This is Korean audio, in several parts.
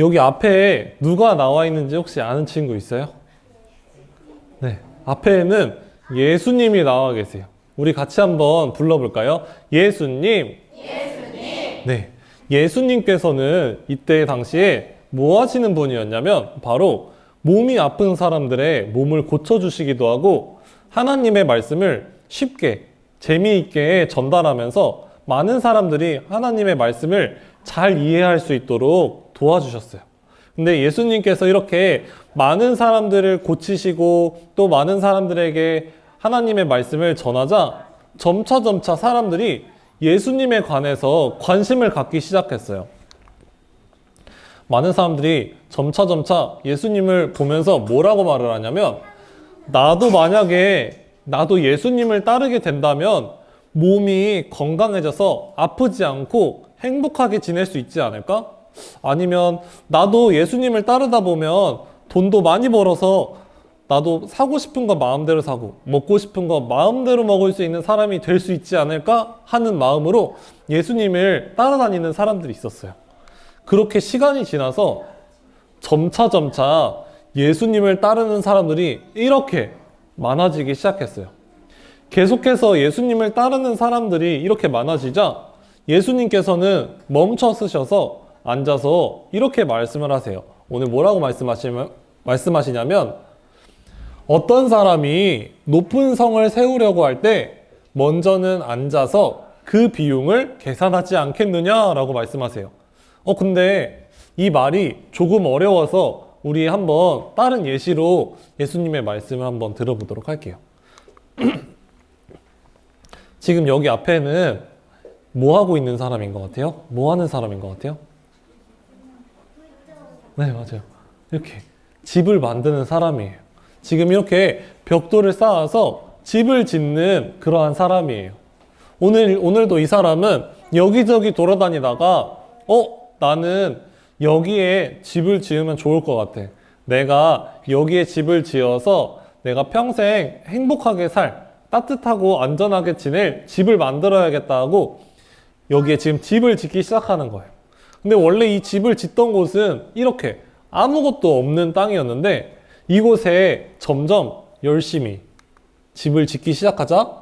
여기 앞에 누가 나와 있는지 혹시 아는 친구 있어요? 네. 앞에는 예수님이 나와 계세요. 우리 같이 한번 불러볼까요? 예수님. 예수님. 네. 예수님께서는 이때 당시에 뭐 하시는 분이었냐면 바로 몸이 아픈 사람들의 몸을 고쳐주시기도 하고 하나님의 말씀을 쉽게 재미있게 전달하면서 많은 사람들이 하나님의 말씀을 잘 이해할 수 있도록 도와주셨어요. 근데 예수님께서 이렇게 많은 사람들을 고치시고 또 많은 사람들에게 하나님의 말씀을 전하자 점차 점차 사람들이 예수님에 관해서 관심을 갖기 시작했어요. 많은 사람들이 점차 점차 예수님을 보면서 뭐라고 말을 하냐면 나도 만약에 나도 예수님을 따르게 된다면 몸이 건강해져서 아프지 않고 행복하게 지낼 수 있지 않을까? 아니면 나도 예수님을 따르다 보면 돈도 많이 벌어서 나도 사고 싶은 거 마음대로 사고 먹고 싶은 거 마음대로 먹을 수 있는 사람이 될 수 있지 않을까 하는 마음으로 예수님을 따라다니는 사람들이 있었어요. 그렇게 시간이 지나서 점차 점차 예수님을 따르는 사람들이 이렇게 많아지기 시작했어요. 계속해서 예수님을 따르는 사람들이 이렇게 많아지자 예수님께서는 멈춰 쓰셔서 앉아서 이렇게 말씀을 하세요. 오늘 뭐라고 말씀하시면, 말씀하시냐면 어떤 사람이 높은 성을 세우려고 할 때 먼저는 앉아서 그 비용을 계산하지 않겠느냐라고 말씀하세요. 어, 근데 이 말이 조금 어려워서 우리 한번 다른 예시로 예수님의 말씀을 한번 들어보도록 할게요. 지금 여기 앞에는 뭐 하고 있는 사람인 것 같아요? 뭐 하는 사람인 것 같아요? 네, 맞아요. 이렇게 집을 만드는 사람이에요. 지금 이렇게 벽돌을 쌓아서 집을 짓는 그러한 사람이에요. 오늘, 오늘도 이 사람은 여기저기 돌아다니다가, 어, 나는 여기에 집을 지으면 좋을 것 같아. 내가 여기에 집을 지어서 내가 평생 행복하게 살, 따뜻하고 안전하게 지낼 집을 만들어야겠다 하고 여기에 지금 집을 짓기 시작하는 거예요. 근데 원래 이 집을 짓던 곳은 이렇게 아무것도 없는 땅이었는데 이곳에 점점 열심히 집을 짓기 시작하자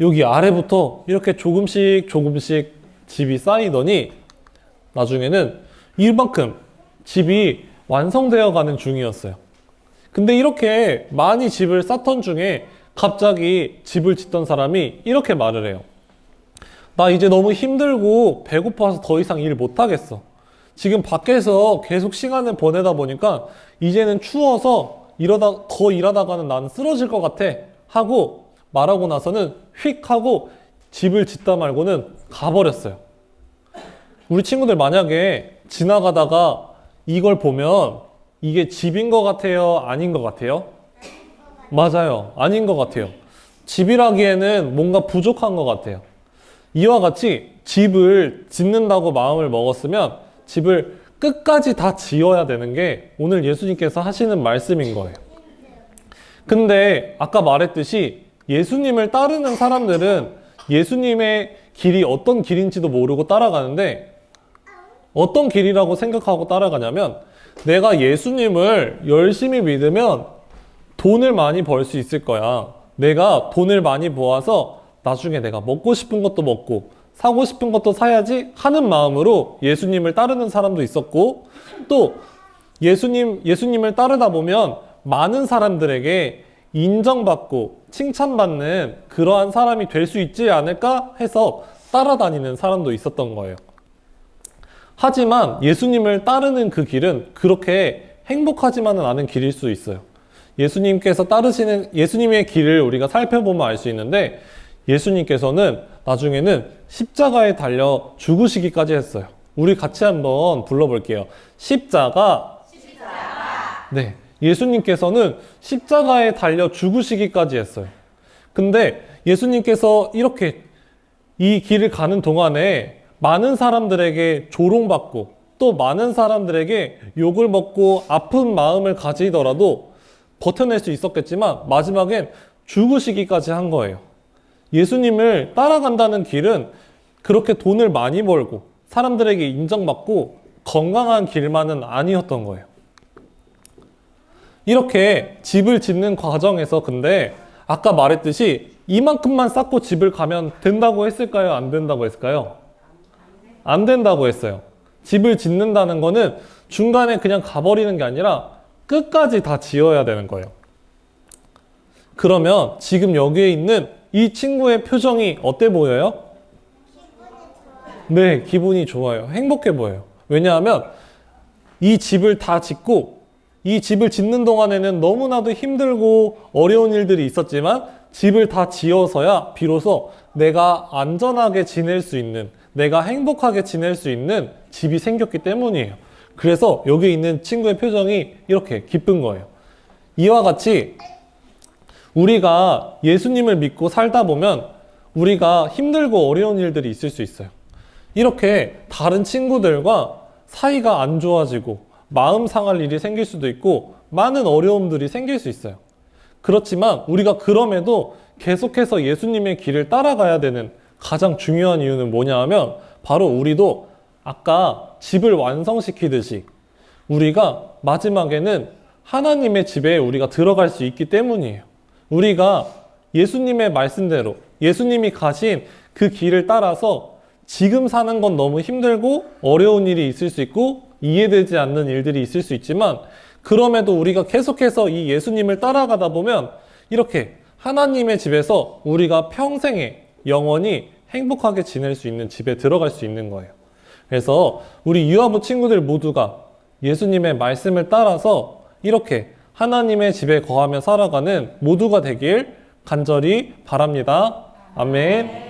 여기 아래부터 이렇게 조금씩 조금씩 집이 쌓이더니 나중에는 이만큼 집이 완성되어 가는 중이었어요. 근데 이렇게 많이 집을 쌓던 중에 갑자기 집을 짓던 사람이 이렇게 말을 해요. 나 이제 너무 힘들고 배고파서 더 이상 일 못하겠어. 지금 밖에서 계속 시간을 보내다 보니까 이제는 추워서 이러다 더 일하다가는 나는 쓰러질 것 같아 하고 말하고 나서는 휙 하고 집을 짓다 말고는 가버렸어요. 우리 친구들 만약에 지나가다가 이걸 보면 이게 집인 것 같아요? 아닌 것 같아요? 맞아요. 아닌 것 같아요. 집이라기에는 뭔가 부족한 것 같아요. 이와 같이 집을 짓는다고 마음을 먹었으면 집을 끝까지 다 지어야 되는 게 오늘 예수님께서 하시는 말씀인 거예요. 근데 아까 말했듯이 예수님을 따르는 사람들은 예수님의 길이 어떤 길인지도 모르고 따라가는데 어떤 길이라고 생각하고 따라가냐면 내가 예수님을 열심히 믿으면 돈을 많이 벌 수 있을 거야. 내가 돈을 많이 모아서 나중에 내가 먹고 싶은 것도 먹고 사고 싶은 것도 사야지 하는 마음으로 예수님을 따르는 사람도 있었고 또 예수님 예수님을 따르다 보면 많은 사람들에게 인정받고 칭찬받는 그러한 사람이 될 수 있지 않을까 해서 따라다니는 사람도 있었던 거예요. 하지만 예수님을 따르는 그 길은 그렇게 행복하지만은 않은 길일 수 있어요. 예수님께서 따르시는 예수님의 길을 우리가 살펴보면 알 수 있는데 예수님께서는 나중에는 십자가에 달려 죽으시기까지 했어요. 우리 같이 한번 불러볼게요. 십자가. 네. 예수님께서는 십자가에 달려 죽으시기까지 했어요. 근데 예수님께서 이렇게 이 길을 가는 동안에 많은 사람들에게 조롱받고 또 많은 사람들에게 욕을 먹고 아픈 마음을 가지더라도 버텨낼 수 있었겠지만 마지막엔 죽으시기까지 한 거예요. 예수님을 따라간다는 길은 그렇게 돈을 많이 벌고 사람들에게 인정받고 건강한 길만은 아니었던 거예요. 이렇게 집을 짓는 과정에서 근데 아까 말했듯이 이만큼만 쌓고 집을 가면 된다고 했을까요? 안 된다고 했을까요? 안 된다고 했어요. 집을 짓는다는 거는 중간에 그냥 가버리는 게 아니라 끝까지 다 지어야 되는 거예요. 그러면 지금 여기에 있는 이 친구의 표정이 어때 보여요? 네, 기분이 좋아요. 행복해 보여요. 왜냐하면 이 집을 다 짓고 이 집을 짓는 동안에는 너무나도 힘들고 어려운 일들이 있었지만 집을 다 지어서야 비로소 내가 안전하게 지낼 수 있는 내가 행복하게 지낼 수 있는 집이 생겼기 때문이에요. 그래서 여기 있는 친구의 표정이 이렇게 기쁜 거예요. 이와 같이 우리가 예수님을 믿고 살다 보면 우리가 힘들고 어려운 일들이 있을 수 있어요. 이렇게 다른 친구들과 사이가 안 좋아지고 마음 상할 일이 생길 수도 있고 많은 어려움들이 생길 수 있어요. 그렇지만 우리가 그럼에도 계속해서 예수님의 길을 따라가야 되는 가장 중요한 이유는 뭐냐 하면 바로 우리도 아까 집을 완성시키듯이 우리가 마지막에는 하나님의 집에 우리가 들어갈 수 있기 때문이에요. 우리가 예수님의 말씀대로 예수님이 가신 그 길을 따라서 지금 사는 건 너무 힘들고 어려운 일이 있을 수 있고 이해되지 않는 일들이 있을 수 있지만 그럼에도 우리가 계속해서 이 예수님을 따라가다 보면 이렇게 하나님의 집에서 우리가 평생에 영원히 행복하게 지낼 수 있는 집에 들어갈 수 있는 거예요. 그래서 우리 유아부 친구들 모두가 예수님의 말씀을 따라서 이렇게 하나님의 집에 거하며 살아가는 모두가 되길 간절히 바랍니다. 아멘.